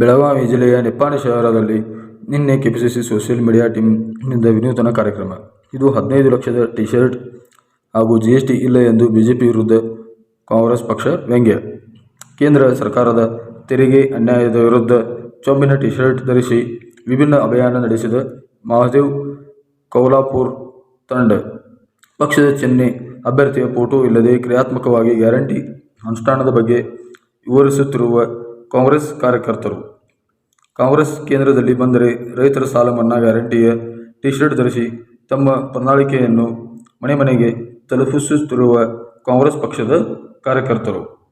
ಬೆಳಗಾವಿ ಜಿಲ್ಲೆಯ ನಿಪ್ಪಾಣಿ ಶಹರದಲ್ಲಿ ನಿನ್ನೆ KPCC social media ಟೀಮ್ನಿಂದ ವಿನೂತನ ಕಾರ್ಯಕ್ರಮ. ಇದು ಹದಿನೈದು ಲಕ್ಷದ ಟಿ-ಶರ್ಟ್ ಹಾಗೂ ಜಿ ಎಸ್ ಟಿ ಇಲ್ಲ ಎಂದು ಬಿಜೆಪಿ ವಿರುದ್ಧ ಕಾಂಗ್ರೆಸ್ ಪಕ್ಷ ವ್ಯಂಗ್ಯ. ಕೇಂದ್ರ ಸರ್ಕಾರದ ತೆರಿಗೆ ಅನ್ಯಾಯದ ವಿರುದ್ಧ ಚೊಂಬಿನ ಟಿ-ಶರ್ಟ್ ಧರಿಸಿ ವಿಭಿನ್ನ ಅಭಿಯಾನ ನಡೆಸಿದ ಮಹಾದೇವ್ ಕೌಲಾಪುರ್ ತಂಡ, ಪಕ್ಷದ ಚಿಹ್ನೆ, ಅಭ್ಯರ್ಥಿಯ ಫೋಟೋ ಇಲ್ಲದೆ ಕ್ರಿಯಾತ್ಮಕವಾಗಿ ಗ್ಯಾರಂಟಿ ಅನುಷ್ಠಾನದ ಬಗ್ಗೆ ವಿವರಿಸುತ್ತಿರುವ ಕಾಂಗ್ರೆಸ್ ಕಾರ್ಯಕರ್ತರು. ಕಾಂಗ್ರೆಸ್ ಕೇಂದ್ರದಲ್ಲಿ ಬಂದರೆ ರೈತರ ಸಾಲ ಮನ್ನಾ ಗ್ಯಾರಂಟಿಯ ಟಿ-ಶರ್ಟ್ ಧರಿಸಿ ತಮ್ಮ ಪ್ರಣಾಳಿಕೆಯನ್ನು ಮನೆ ಮನೆಗೆ ತಲುಪಿಸುತ್ತಿರುವ ಕಾಂಗ್ರೆಸ್ ಪಕ್ಷದ ಕಾರ್ಯಕರ್ತರು.